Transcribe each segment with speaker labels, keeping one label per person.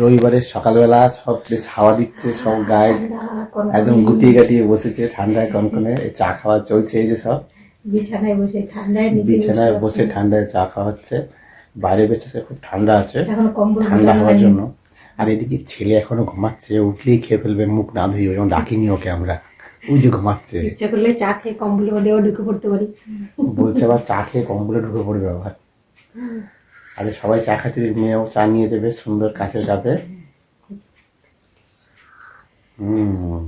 Speaker 1: রবিবারের সকালবেলা সব বেশ হাওয়া দিচ্ছে সব গায়ে একদম গুটিয়ে গাটিয়ে বসেছে ঠান্ডায় কনকনে চা খাওয়া চলছে এই যে সব।
Speaker 2: বিছানায় বসে ঠান্ডায়
Speaker 1: বিছানায়
Speaker 2: বসে
Speaker 1: ঠান্ডায় চা খাওয়া হচ্ছে। বাইরে বেঁচে খুব ঠান্ডা আছে ঠান্ডা হওয়ার জন্য। আর এদিকে ছেলে এখনও ঘুমাচ্ছে উঠলেই খেয়ে ফেলবে মুখ না ধুই ওই জন্য ডাকিনি ওকে আমরা। ওই যে ঘুমাচ্ছে।
Speaker 2: ইচ্ছা করলে চা খেয়ে কম্বলের মধ্যেও ঢুকে পড়তে পারি।
Speaker 1: বলছে আবার চা খেয়ে কম্বলে ঢুকে পড়বে আবার। আরে সবাই চা খাচ্ছে মেয়েও চা নিয়ে যাবে সুন্দর কাছে যাবে। হুম।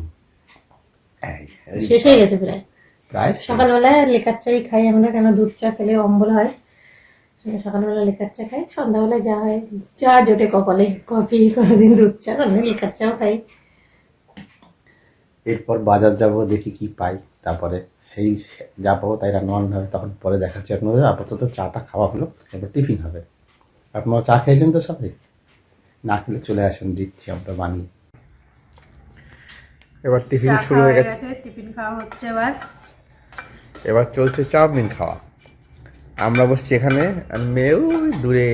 Speaker 2: শেষ হয়ে গেছে প্রায়।
Speaker 1: প্রায় শেষ।
Speaker 2: সকালবেলা লেকার চাই খাই আমরা কেন দুধ চা খেলে অম্বল হয়? সকালবেলা লেকার চা খাই সন্ধ্যাবেলা যা হয়। চা জোটে কপালে কফি কোনোদিন দুধ চা কোনোদিন লেকার চাও খাই।
Speaker 1: এরপর বাজার যাব দেখি কি পাই। তারপরে সেই যা পাবো তাই রান্না বান্না হবে তখন পরে দেখাচ্ছি আপনাদের। আপাতত চাটা খাওয়া হলো এবার টিফিন হবে। আপনারা চা খেয়েছেন তো সবাই না খেলে চলে আসেন দিচ্ছি আমরা বানিয়ে। এবার টিফিন শুরু হয়ে গেছে।
Speaker 2: টিফিন খাওয়া হচ্ছে এবার।
Speaker 1: এবার চলছে চাউমিন খাওয়া। আমরা বসছি এখানে আর মেয়েও দূরে।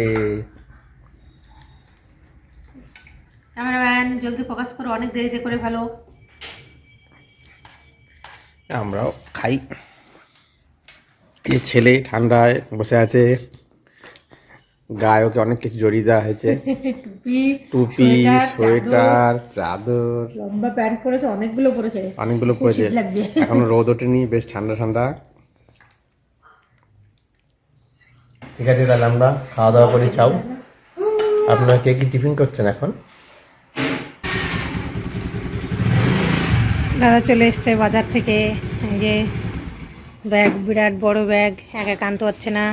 Speaker 2: ক্যামেরাম্যান জলদি ফোকাস করো অনেক দেরিতে করে ভালো
Speaker 1: আমরাও খাই। এই ছেলে ঠান্ডায় বসে আছে। গায়ে ওকে অনেক কিছু জড়িয়ে দেওয়া হয়েছে।
Speaker 2: টুপি
Speaker 1: টুপি
Speaker 2: সোয়েটার,
Speaker 1: চাদর
Speaker 2: লম্বা প্যান্ট পরেছে অনেকগুলো পরেছে।
Speaker 1: অনেকগুলো
Speaker 2: লাগবে।
Speaker 1: এখনও রোদ ওঠেনি বেশ ঠান্ডা ঠান্ডা। ঠিক আছে তাহলে আমরা খাওয়া দাওয়া করে চাও আপনারা কে কি টিফিন করছেন এখন?
Speaker 2: দাদা চলে এসছে বাজার থেকে। এই যে ব্যাগ বিরাট বড় ব্যাগ একা কান্ত হচ্ছে না।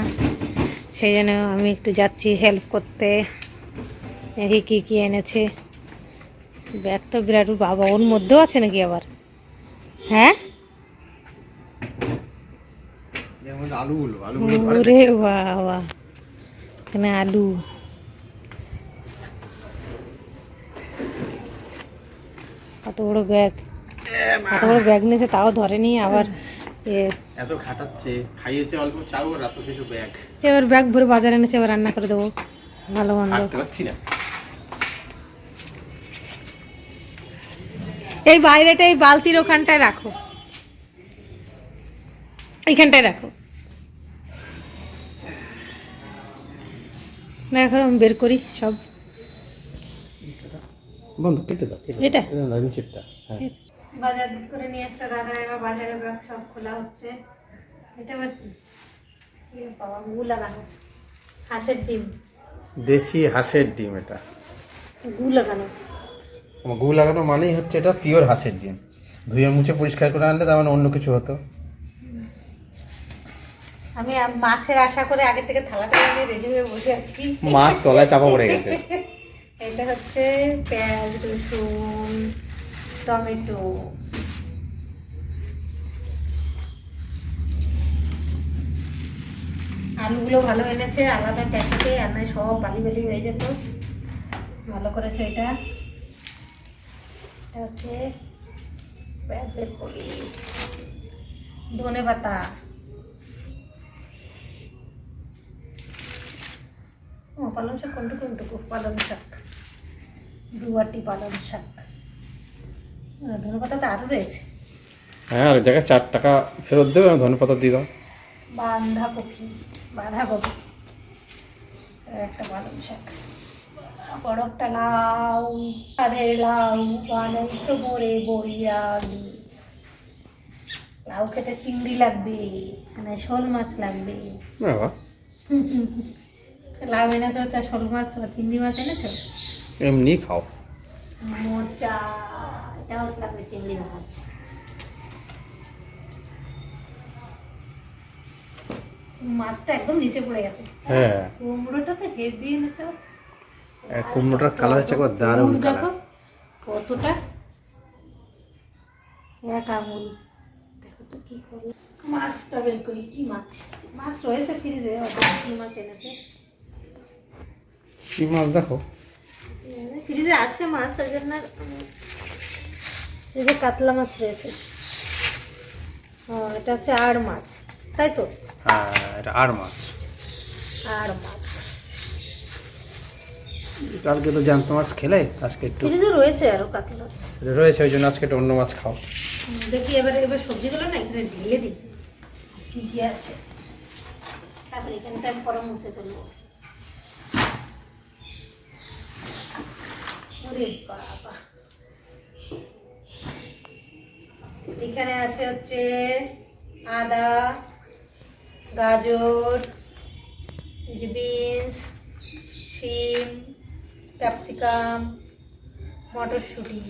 Speaker 2: সেই জন্য আমি একটু যাচ্ছি হেল্প করতে। দেখি কী কী এনেছে। ব্যাগ তো বিরাট বাবা ওর মধ্যেও আছে নাকি আবার? হ্যাঁ? ওরে বাবা এখানে আলু। কত বড় ব্যাগ কত বড় ব্যাগ নিয়েছে তাও ধরেনি আবার।
Speaker 1: এত খাটাচ্ছে খাইয়েছে অল্প চাও আর এত কিছু ব্যাগ
Speaker 2: এবার ব্যাগ ভরে বাজারে এনেছে এবার রান্না করে দেবো। ভালো মন্দ।
Speaker 1: পারছি না।
Speaker 2: এই বাইরেটা এই বালতির ওখানটায় রাখো। এইখানটায় রাখো। না এখন আমি বের করি সব।
Speaker 1: বন্ধু কেটে দাও
Speaker 2: এটা?
Speaker 1: নিচেরটা হ্যাঁ।
Speaker 2: বাজার করে নিয়ে এসছে দাদা এবার বাজারে ব্যাগ সব খোলা হচ্ছে। এটা আবার কি? বাবা গু লাগানো। হাঁসের ডিম।
Speaker 1: দেশি হাঁসের ডিম এটা।
Speaker 2: গু লাগানো।
Speaker 1: গু লাগানো মানেই হচ্ছে এটা পিওর হাঁসের ডিম। ধুয়ে মুছে পরিষ্কার করে আনলে তার মানে অন্য কিছু হতো।
Speaker 2: আমি মাছের আশা করে আগে থেকে থালাটা নিয়ে রেডি হয়ে বসে আছি।
Speaker 1: মাছ তলায় চাপা পড়ে গেছে।
Speaker 2: এটা হচ্ছে পেঁয়াজ রসুন টমেটো। আলুগুলো ভালো এনেছে, আলাদা প্যাকেটে, আর নয়, সব বালি বালি হয়ে যেত। ভালো করেছে এটা। এটা হচ্ছে পেঁয়াজের কলি ধনে পাতা। পালং শাক কোনটুকু? কোনটুকু? পালং শাক। দুয়াটি পালং শাক। ধনে পাতা তো আরও রয়েছে।
Speaker 1: হ্যাঁ আর জায়গায় চার টাকা ফেরত দেবে আমি ধনে পাতা দিয়ে দাও।
Speaker 2: বাঁধাকপি বাঁধাকপি। একটা পালং শাক। বড় একটা লাউ কাঁধের লাউ বানাইছ মোরে বইরাগি লাউ খেতে চিংড়ি লাগবে মানে শোল মাছ লাগবে।
Speaker 1: বাবা।
Speaker 2: লাউ এনেছো তা শোল মাছ বা চিংড়ি মাছ এনেছো?
Speaker 1: এমনি খাও।
Speaker 2: মোচা এটাও লাগবে চিংড়ি মাছ মাছটা একদম নিচে পড়ে গেছে।
Speaker 1: হ্যাঁ।
Speaker 2: কুমড়োটা তো হেভি এনেছো
Speaker 1: আর কুমড়োটার কালার হচ্ছে একবার দারুণ
Speaker 2: দেখো কতটা এক আঙুল। দেখো তো কি করল। মাছটা বের করি কি মাছ? মাছ রয়েছে ফ্রিজে কি মাছ এনেছে?
Speaker 1: কি মাছ দেখো?
Speaker 2: ফ্রিজে আছে মাছ ওই জন্য এই যে কাতলা মাছ রয়েছে। এটা হচ্ছে আর মাছ তাই তো?
Speaker 1: হ্যাঁ এটা আর মাছ।
Speaker 2: আর মাছ।
Speaker 1: কালকে তো জ্যান্ত মাছ খেলে আজকে একটু
Speaker 2: ফ্রিজে রয়েছে আরও কাতলা মাছ।
Speaker 1: রয়েছে ওই জন্য আজকে একটু অন্য মাছ খাও।
Speaker 2: দেখি এবারে এবার সবজিগুলো না এখানে ঢেলে দিই। কি কি আছে? তারপরে এখানটা পরে মুছে ফেলব। ওরে বাবা। এখানে আছে হচ্ছে আদা, গাজর বিনস, শিম, ক্যাপসিকাম, মটরশুঁটি।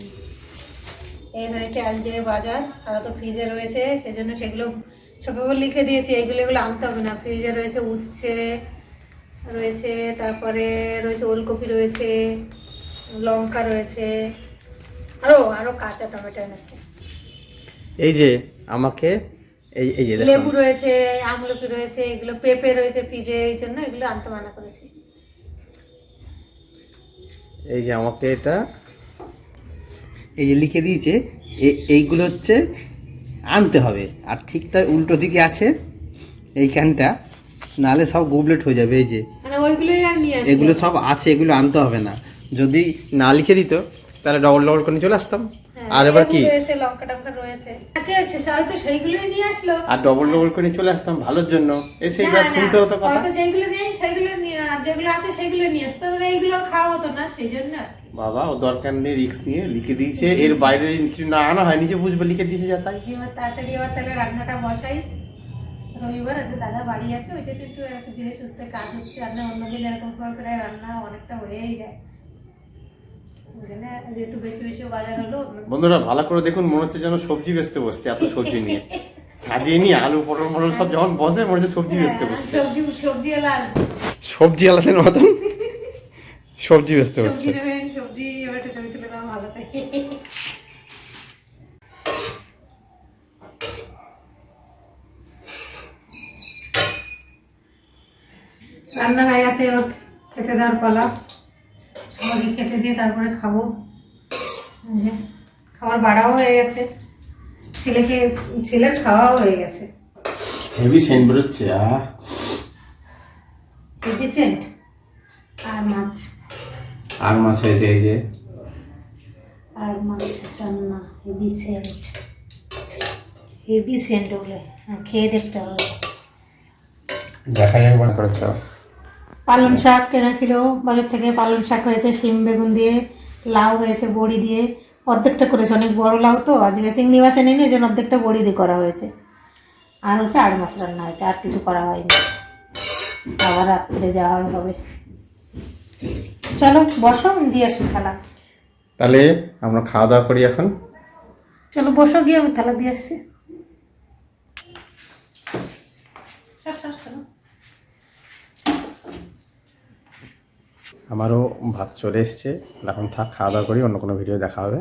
Speaker 2: এই হয়েছে আজকের বাজার। আর তো ফ্রিজে রয়েছে, সেজন্য সেগুলো সবগুলো লিখে দিয়েছি। এইগুলো এগুলো আনতে হবে না। ফ্রিজে রয়েছে উচ্ছে, রয়েছে তারপরে রয়েছে ওলকপি রয়েছে, লঙ্কা রয়েছে আরও আরও কাঁচা টমেটো এনেছে।
Speaker 1: এই যে আমাকে এই এই যে
Speaker 2: লেবু রয়েছে আমলকি রয়েছে এগুলো পেঁপে রয়েছে ফ্রিজে এই জন্য এগুলো আনতে মানা করেছি।
Speaker 1: এই যে আমাকে এটা এই যে লিখে দিয়েছে এইগুলো হচ্ছে আনতে হবে। আর ঠিক তার উল্টো দিকে আছে এইখানটা নালে সব গুবলেট হয়ে যাবে এই যে।
Speaker 2: মানে
Speaker 1: এগুলো সব আছে এগুলো আনতে হবে না। যদি না লিখে দিত তাহলে ডবল ডবল করে চলে আসতাম। আর এবার কি?
Speaker 2: রয়েছে লঙ্কা টঙ্কা রয়েছে। হয়তো সেইগুলোই নিয়ে আসলো।
Speaker 1: আর ডবল ডবল করে চলে আসতাম ভালোর জন্য। এসে
Speaker 2: না,
Speaker 1: এবার শুনতে হতো কথা।
Speaker 2: যেগুলো নেই সেগুলো নিয়ে আর যেগুলো আছে সেগুলো নিয়ে আসতো। তাহলে এইগুলো খাওয়া হতো না সেই জন্য
Speaker 1: বাবা ও দরকার নেই রিক্স নিয়ে লিখে দিয়েছে। এর বাইরে কিছু না আনা হয় নিজে বুঝবে লিখে দিয়েছে যা তাই।
Speaker 2: এবার তাড়াতাড়ি এবার তাহলে রান্নাটা বসাই। রবিবার আছে দাদা বাড়ি আছে ওই জন্য একটু একটু ধীরে সুস্থে কাজ হচ্ছে। রান্না অন্যদিন এরকম সময় প্রায় রান্না অনেকটা হয়েই যায় ওই জন্য আজ একটু বেশি বেশি বাজার হলো
Speaker 1: বন্ধুরা ভালো করে দেখুন মনে হচ্ছে যেন সবজি বেচতে বসছে এত সবজি নিয়ে। সাজিয়ে নিয়ে আলু পটল মটল সব যখন বসে মনে হচ্ছে সবজি বেচতে
Speaker 2: হ্যাঁ,
Speaker 1: বসছে।
Speaker 2: সবজি
Speaker 1: আলাদের মতন। সবজি বেচতে বসছে।
Speaker 2: রান্না হয়ে গেছে খেতে দেওয়ার পালা। সবাইকে খেতে দিয়ে তারপরে খাব। খাবার বাড়াও হয়ে গেছে। ছেলেকে ছেলের খাওয়াও হয়ে গেছে।
Speaker 1: হেভি সেন্ট বেরোচ্ছে আহ
Speaker 2: এফিসিয়েন্ট আর মাছ?
Speaker 1: আর মাছ হয়েছে এই যে।
Speaker 2: আর মাছ রান্না হেভি সেন্ট হেভি সেন্ট ওগুলো হ্যাঁ, খেয়ে দেখতে হবে।
Speaker 1: দেখা যাক মনে করেছ।
Speaker 2: পালং শাক কেনা ছিল। বাজার থেকে পালং শাক হয়েছে শিম বেগুন দিয়ে লাউ হয়েছে বড়ি দিয়ে। অর্ধেকটা করেছে অনেক বড় লাউ তো আজকে চিংড়ি মাছ এনে ওই জন্য অর্ধেকটা বড়ি দিয়ে করা হয়েছে। আর হচ্ছে আড় মাছ রান্না হয়েছে আর কিছু করা হয়নি। আবার রাত্রে যাওয়া হবে। চলো বসো আমি দিয়ে আসি থালা।
Speaker 1: তাহলে আমরা খাওয়া দাওয়া করি এখন।
Speaker 2: চলো বসো গিয়ে আমি থালা দিয়ে আসছি।
Speaker 1: আমারও ভাত চলে এসছে। এখন থাক খাওয়া দাওয়া করি অন্য কোনো ভিডিও দেখা হবে।